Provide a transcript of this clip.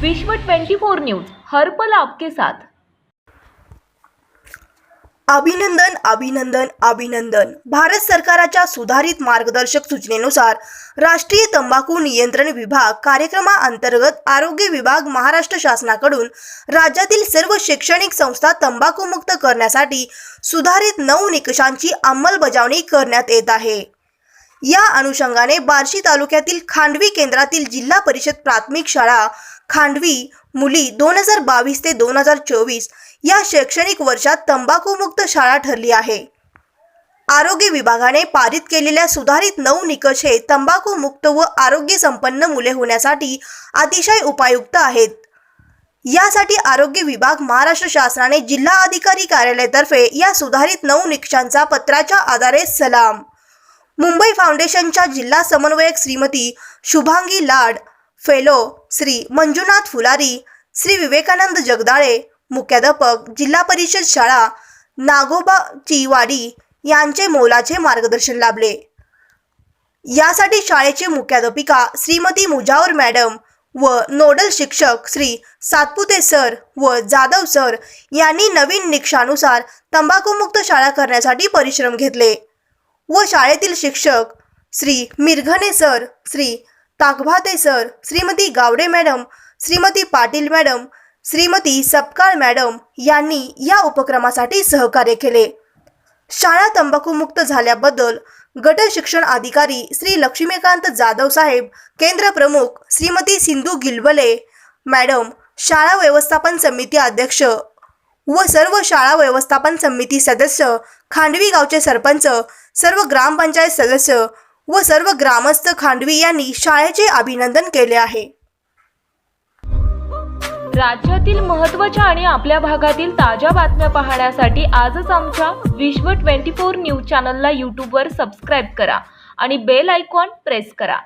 विश्व 24 न्यूज हर पल आपके साथ. अभिनंदन अभिनंदन अभिनंदन. भारत सरकारच्या सुधारित मार्गदर्शक सूचनेनुसार राष्ट्रीय तंबाखू नियंत्रण विभाग कार्यक्रमाअंतर्गत आरोग्य विभाग महाराष्ट्र शासनाकडून राज्यातील सर्व शैक्षणिक संस्था तंबाखूमुक्त करण्यासाठी सुधारित नऊ निकषांची अंमलबजावणी करण्यात येत आहे. या अनुषंगाने बार्शी तालुक्यातील खांडवी केंद्रातील जिल्हा परिषद प्राथमिक शाळा खांडवी मुली दोन हजार बावीस ते दोन हजार चोवीस या शैक्षणिक वर्षात तंबाखूमुक्त शाळा ठरली आहे. आरोग्य विभागाने पारित केलेल्या सुधारित नऊ निकष हे तंबाखूमुक्त व आरोग्य संपन्न मुले होण्यासाठी अतिशय उपयुक्त आहेत. यासाठी आरोग्य विभाग महाराष्ट्र शासनाने जिल्हा अधिकारी कार्यालयातर्फे या सुधारित नऊ निकषांचा पत्राच्या आधारे सलाम मुंबई फाउंडेशनच्या जिल्हा समन्वयक श्रीमती शुभांगी लाड फेलो श्री मंजुनाथ फुलारी श्री विवेकानंद जगदाळे मुख्याध्यापक जिल्हा परिषद शाळा नागोबाची वाडी यांचे मोलाचे मार्गदर्शन लाभले. यासाठी शाळेचे मुख्याध्यापिका श्रीमती मुजावर मॅडम व नोडल शिक्षक श्री सातपुते सर व जाधव सर यांनी नवीन निकषानुसार तंबाखूमुक्त शाळा करण्यासाठी परिश्रम घेतले. व शाळेतील शिक्षक Shri Mirghane sir Shri Takbhate sir Shrimati Gawade madam Shrimati Patil madam Shrimati Sapkal madam यांनी या उपक्रमासाठी सहकार्य केले. शाळा तंबाखूमुक्त झाल्याबद्दल गट शिक्षण अधिकारी श्री लक्ष्मीकांत जाधव साहेब केंद्र प्रमुख श्रीमती सिंधू गिलवले मॅडम शाळा व्यवस्थापन समिती अध्यक्ष व सर्व शाळा व्यवस्थापन समिती सदस्य खांडवी गावचे सरपंच सर्व ग्रामपंचायत सदस्य व सर्व ग्रामस्थ खांडवी यांनी शाळेचे अभिनंदन केले आहे. राज्यातील महत्त्वाच्या आणि आपल्या भागातील ताज्या बातम्या पाहण्यासाठी आजच आमच्या विश्व 24 न्यूज चॅनलला यूट्यूबवर सबस्क्राईब करा आणि बेल आयकॉन प्रेस करा.